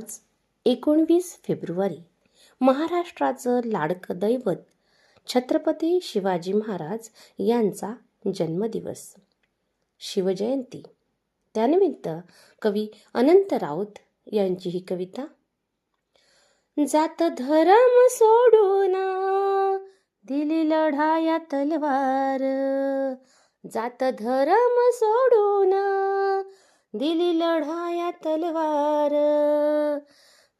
आज एकोणवीस फेब्रुवारी. महाराष्ट्राचं लाडकं दैवत छत्रपती शिवाजी महाराज यांचा जन्मदिवस. शिवजयंती. त्यानिमित्त कवी अनंत राऊत यांची ही कविता. जात धर्म सोडून दिली लढाया तलवार. जात धर्म सोडून दिली लढाया तलवार.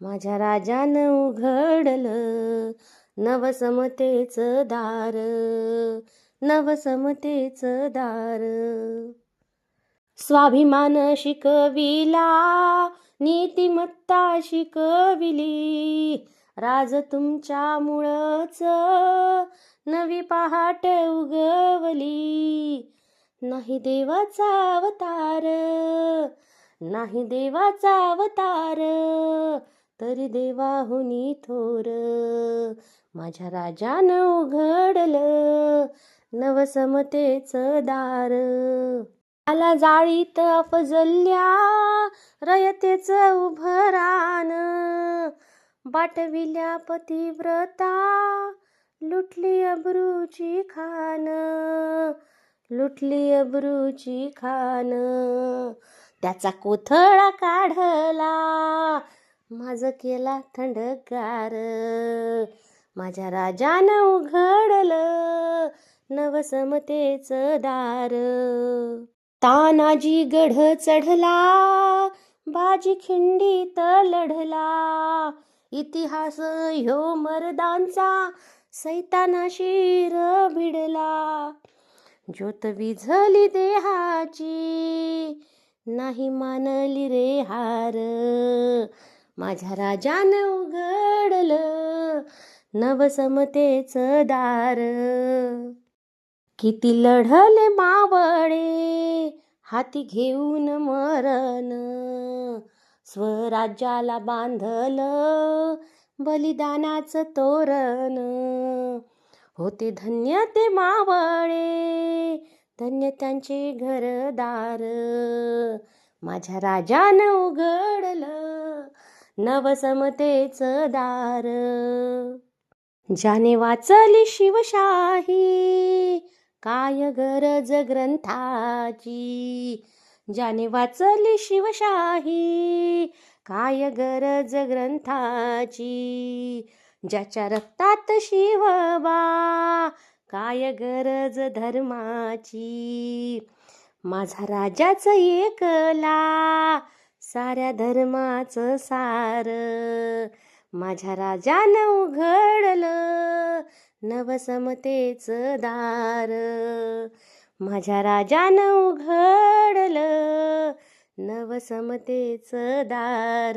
माझ्या राजानं उघडलं नवसमतेचं दार. नवसमतेचं दार. स्वाभिमान शिकविला नीतिमत्ता शिकविली. राज तुमच्या मुळच नवी पहाट उगवली. नाही देवाचा अवतार नाही देवाचा अवतार तरी देवाहुनी थोर. माझ्या राजानं उघडलं नवसमतेचं दार. आला जाळीत अफजल्या रयतेचं उभरान. बाटविल्या पतिव्रता लुटली अब्रूची खान. लुटली अब्रूची खान. त्याचा कोथळा काढला. माझ केला थंडगार. माझ्या राजानं उघडलं नवसमतेचं दार. तानाजी गढ चढला बाजी खिंडीत लढला. इतिहास ह्यो मर्दांचा सैताना शिर भिडला. ज्योत विझली देहाची नाही मानली रे हार. माझ्या राजानं उघडलं नवसमतेचं दार. किती लढले मावळे हाती घेऊन मरण. स्वराज्याला बांधलं बलिदानाचं तोरण. होते धन्य ते मावळे धन्य त्यांचे घरदार. माझ्या राजानं उघडलं नवसमतेचं दार. ज्याने वाचली शिवशाही काय गरज ग्रंथाची? ज्याने वाचली शिवशाही काय गरज ग्रंथाची? ज्याच्या रक्तात शिवबा काय गरज धर्माची? माझा राजाचं एकला साऱ्या धर्माचं सार. माझ्या राजानं उघडलं नवसमतेचं दार. माझ्या राजानं उघडलं नवसमतेचं दार.